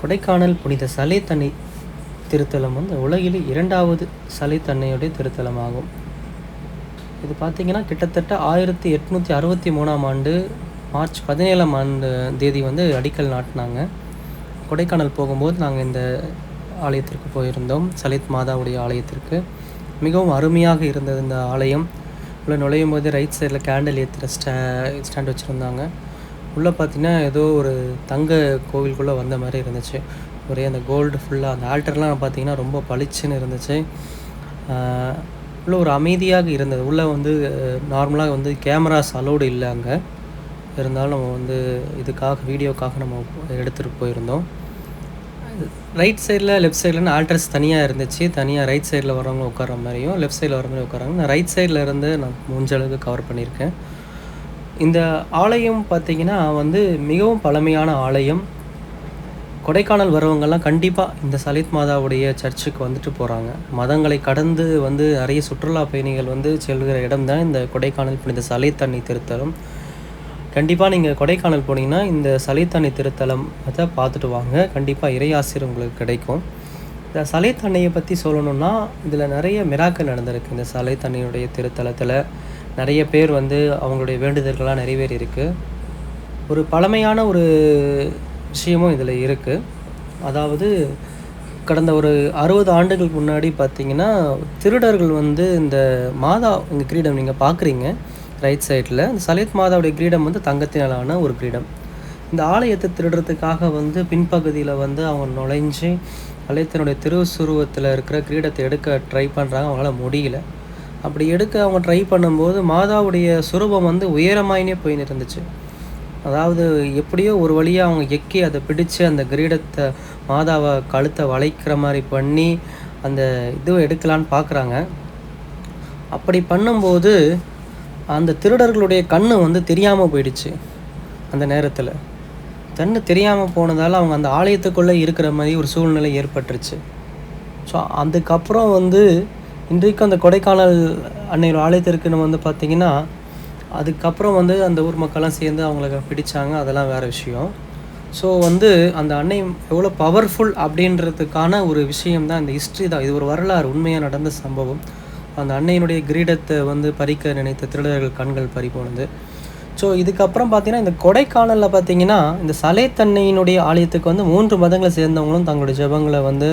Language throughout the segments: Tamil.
கொடைக்கானல் புனித சலை தண்ணி திருத்தலம் வந்து உலகிலே இரண்டாவது சலை தன்னையுடைய திருத்தலமாகும். இது பார்த்தீங்கன்னா கிட்டத்தட்ட ஆயிரத்தி எட்நூற்றி அறுபத்தி மூணாம் ஆண்டு மார்ச் பதினேழாம் ஆண்டு தேதி வந்து அடிக்கல் நாட்டினாங்க. கொடைக்கானல் போகும்போது நாங்கள் இந்த ஆலயத்திற்கு போயிருந்தோம். சலித் மாதாவுடைய ஆலயத்திற்கு. மிகவும் அருமையாக இருந்தது இந்த ஆலயம். உள்ளே நுழையும் போது ரைட் சைடில் கேண்டில் ஏற்றுற ஸ்டா ஸ்டாண்ட் வச்சுருந்தாங்க. உள்ளே பார்த்தீங்கன்னா ஏதோ ஒரு தங்க கோவிலுக்குள்ளே வந்த மாதிரி இருந்துச்சு. ஒரே அந்த கோல்டு ஃபுல்லாக அந்த ஆல்டர்லாம் பார்த்தீங்கன்னா ரொம்ப பளிச்சுன்னு இருந்துச்சு. உள்ளே உள்ள ஒரு அமைதியாக இருந்தது. உள்ளே வந்து நார்மலாக வந்து கேமராஸ் அலோடு இல்லை அங்கே. இருந்தாலும் நம்ம வந்து இதுக்காக வீடியோக்காக நம்ம எடுத்துகிட்டு போயிருந்தோம். ரைட் சைடில் லெஃப்ட் சைடில்னு ஆல்டர்ஸ் தனியாக இருந்துச்சு. தனியாக ரைட் சைடில் வரவங்க உட்கார மாதிரியும் லெஃப்ட் சைடில் வர மாதிரி உட்காராங்க நான் ரைட் சைடில் இருந்து நான் முடிஞ்ச அளவுக்கு கவர் பண்ணியிருக்கேன். இந்த ஆலயம் பார்த்தீங்கன்னா வந்து மிகவும் பழமையான ஆலயம். கொடைக்கானல் வரவங்கெல்லாம் கண்டிப்பாக இந்த சலித் மாதாவுடைய சர்ச்சுக்கு வந்துட்டு போகிறாங்க மதங்களை கடந்து வந்து நிறைய சுற்றுலா பயணிகள் வந்து செல்கிற இடம் தான் இந்த கொடைக்கானல் புனித சலை தண்ணி திருத்தலம். கண்டிப்பாக நீங்கள் கொடைக்கானல் போனீங்கன்னா இந்த சலித்தண்ணி திருத்தலம் அதை பார்த்துட்டு வாங்க. கண்டிப்பாக இறையாசிரியர் உங்களுக்கு கிடைக்கும். இந்த சலைத்தண்ணியை பற்றி சொல்லணும்னா இதில் நிறைய மிராக்கள் நடந்திருக்கு. இந்த சலைத்தண்ணியுடைய திருத்தலத்தில் நிறைய பேர் வந்து அவங்களுடைய வேண்டுதல்கள்லாம் நிறைவேறி இருக்குது ஒரு பழமையான ஒரு விஷயமும் இதில் இருக்குது அதாவது கடந்த ஒரு அறுபது ஆண்டுகளுக்கு முன்னாடி பார்த்தீங்கன்னா திருடர்கள் வந்து இந்த மாதா இந்த கிரீடம் நீங்கள் பார்க்குறீங்க ரைட் சைடில் இந்த சலித் மாதாவுடைய கிரீடம் வந்து தங்கத்தினாலான ஒரு கிரீடம். இந்த ஆலயத்தை திருடுறதுக்காக வந்து பின்பகுதியில் வந்து அவங்க நுழைஞ்சு ஆலயத்தினுடைய திருசுருவத்தில் இருக்கிற கிரீடத்தை எடுக்க ட்ரை பண்ணுறாங்க அவங்களால முடியல. அப்படி எடுக்க அவங்க ட்ரை பண்ணும்போது மாதாவுடைய சுரூபம் வந்து உயரமாயினே போயின்னு இருந்துச்சு அதாவது எப்படியோ ஒரு வழியாக அவங்க எக்கி அதை பிடிச்சு அந்த கிரீடத்தை மாதாவை கழுத்தை வளைக்கிற மாதிரி பண்ணி அந்த இதுவை எடுக்கலான்னு பார்க்குறாங்க அப்படி பண்ணும்போது அந்த திருடர்களுடைய கண்ணு வந்து தெரியாமல் போயிடுச்சு அந்த நேரத்தில். கண்ணு தெரியாமல் போனதால் அவங்க அந்த ஆலயத்துக்குள்ளே இருக்கிற மாதிரி ஒரு சூழ்நிலை ஏற்பட்டுருச்சு. ஸோ அதுக்கப்புறம் வந்து இன்றைக்கும் அந்த கொடைக்கானல் அன்னையோட ஆலயத்திற்குன்னு வந்து பார்த்திங்கன்னா அதுக்கப்புறம் வந்து அந்த ஊர் மக்கள்லாம் சேர்ந்து அவங்களுக்கு பிடிச்சாங்க. அதெல்லாம் வேறு விஷயம். ஸோ வந்து அந்த அன்னை எவ்வளோ பவர்ஃபுல் அப்படின்றதுக்கான ஒரு விஷயம் தான் இந்த ஹிஸ்ட்ரி தான். இது ஒரு வரலாறு உண்மையாக நடந்த சம்பவம். அந்த அன்னையினுடைய கிரீடத்தை வந்து பறிக்க நினைத்த திருடர்கள் கண்கள் பறி ஸோ இதுக்கப்புறம் பார்த்தீங்கன்னா இந்த கொடைக்கானலில் பார்த்தீங்கன்னா இந்த சலைத்தன்னையினுடைய ஆலயத்துக்கு வந்து மூன்று மதங்களை சேர்ந்தவங்களும் தங்களுடைய ஜெபங்களை வந்து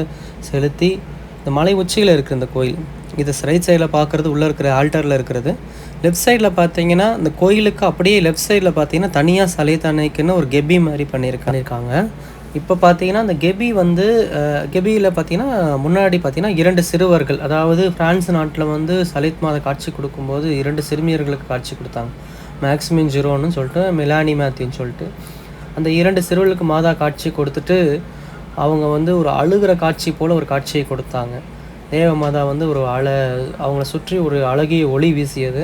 செலுத்தி இந்த மலை உச்சியில் இருக்குது இந்த கோயில் இது ரைட் சைடில் பார்க்குறது உள்ளே இருக்கிற ஆல்டரில் இருக்கிறது. லெஃப்ட் சைடில் பார்த்தீங்கன்னா இந்த கோயிலுக்கு அப்படியே லெஃப்ட் சைடில் பார்த்தீங்கன்னா தனியாக சலைத்தன்னைக்குன்னு ஒரு கெபி மாதிரி பண்ணியிருக்காங்க இப்போ பார்த்தீங்கன்னா அந்த கெபி வந்து கெபியில் பார்த்தீங்கன்னா முன்னாடி பார்த்தீங்கன்னா இரண்டு சிறுவர்கள் அதாவது பிரான்ஸ் நாட்டில் வந்து சலித் மாத காட்சி கொடுக்கும்போது இரண்டு சிறுமியர்களுக்கு காட்சி கொடுத்தாங்க. மேக்ஸிமின் ஜீரோன்னு சொல்லிட்டு மிலானி மேத்யூன்னு சொல்லிட்டு. அந்த இரண்டு சிறுவர்களுக்கு மாதா காட்சி கொடுத்துட்டு அவங்க வந்து ஒரு அழுகிற காட்சி போல் ஒரு காட்சியை கொடுத்தாங்க. தேவ மாதா வந்து ஒரு அழ அவங்கள சுற்றி ஒரு அழகிய ஒளி வீசியது.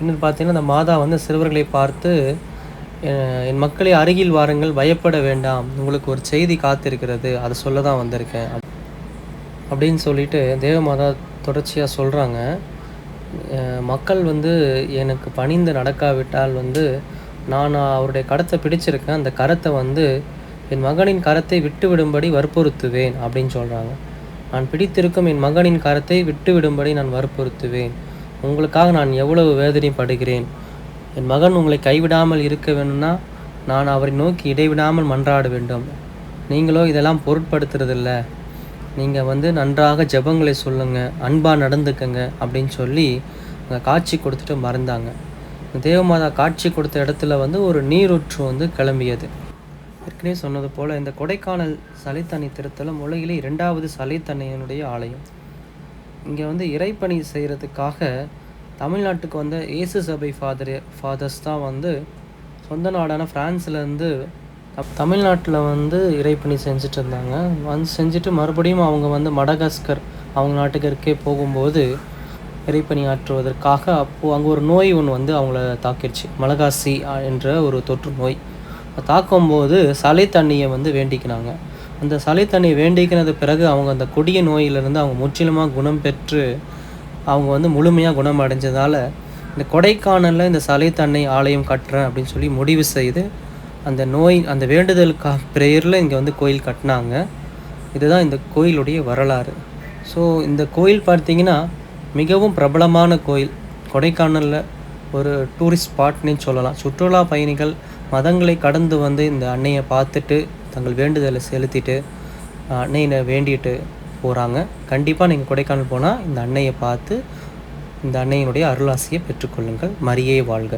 இன்னும் பார்த்தீங்கன்னா அந்த மாதா வந்து சிறுவர்களை பார்த்து என் மக்களை அருகில் வாருங்கள் பயப்பட வேண்டாம். உங்களுக்கு ஒரு செய்தி காத்திருக்கிறது. அதை சொல்ல தான் வந்திருக்கேன். அப்படின்னு சொல்லிட்டு தேவமாதா தொடர்ச்சியாக சொல்கிறாங்க மக்கள் வந்து எனக்கு பணிந்து நடக்காவிட்டால் வந்து நான் அவருடைய கரத்தை பிடிச்சிருக்கேன். அந்த கரத்தை வந்து என் மகனின் கரத்தை விட்டு விடும்படி வற்புறுத்துவேன். அப்படின்னு சொல்கிறாங்க நான் பிடித்திருக்கும் என் மகனின் கரத்தை விட்டுவிடும்படி நான் வற்புறுத்துவேன். உங்களுக்காக நான் எவ்வளவு வேதனை படுகிறேன் என் மகன் உங்களை கைவிடாமல் இருக்க வேணும்னா நான் அவரை நோக்கி இடைவிடாமல் மன்றாட வேண்டும். நீங்களோ இதெல்லாம் பொருட்படுத்துறதில்ல. நீங்கள் வந்து நன்றாக ஜெபங்களை சொல்லுங்கள் அன்பாக நடந்துக்கங்க அப்படின்னு சொல்லி அங்கே காட்சி கொடுத்துட்டு மறந்தாங்க. தேவமாதா காட்சி கொடுத்த இடத்துல வந்து ஒரு நீரூற்று வந்து கிளம்பியது. ஏற்கனவே சொன்னது போல் இந்த கொடைக்கானல் சலைத்தண்ணி திருத்தலம் உலகிலே இரண்டாவது சலைத்தண்ணியினுடைய ஆலயம். இங்கே வந்து இறைப்பணி செய்கிறதுக்காக தமிழ்நாட்டுக்கு வந்த இயேசு சபை ஃபாதர் ஃபாதர்ஸ் தான் வந்து சொந்த நாடான ஃப்ரான்ஸ்லேருந்து தமிழ்நாட்டில் வந்து இறைப்பணி செஞ்சுட்டு இருந்தாங்க. வந்து செஞ்சுட்டு மறுபடியும் அவங்க வந்து மடகாஸ்கர் அவங்க நாட்டுக்கே போகும்போது இறைப்பணி ஆற்றுவதற்காக அப்போது அங்கே ஒரு நோய் ஒன்று வந்து அவங்கள தாக்கிடுச்சு. மலகாசி என்ற ஒரு தொற்று நோய். தாக்கும்போது சலை தண்ணியை வந்து வேண்டிக்கினாங்க. அந்த சலை தண்ணியை வேண்டிக்கினது பிறகு அவங்க அந்த கொடிய நோயிலிருந்து அவங்க முற்றிலுமாக குணம் பெற்று அவங்க வந்து முழுமையாக குணம் அடைஞ்சதால் இந்த கொடைக்கானலில் இந்த சலை தண்ணி ஆலயம் கட்டுறேன் அப்படின்னு சொல்லி முடிவு செய்து அந்த நோய் அந்த வேண்டுதலுக்கா ப்ரேயரில் இங்கே வந்து கோயில் கட்டினாங்க. இதுதான் இந்த கோயிலுடைய வரலாறு. ஸோ இந்த கோயில் பார்த்திங்கன்னா மிகவும் பிரபலமான கோயில். கொடைக்கானலில் ஒரு டூரிஸ்ட் ஸ்பாட்னே சொல்லலாம். சுற்றுலா பயணிகள் மதங்களை கடந்து வந்து இந்த அன்னையை பார்த்துட்டு தங்கள் வேண்டுதலை செலுத்திட்டு அஹ், அன்னையை வேண்டிட்டு போகிறாங்க கண்டிப்பாக நீங்கள் கொடைக்கானல் போனால் இந்த அன்னையை பார்த்து இந்த அன்னையினுடைய அருளாசியை பெற்றுக்கொள்ளுங்கள். மரியே வாழ்க.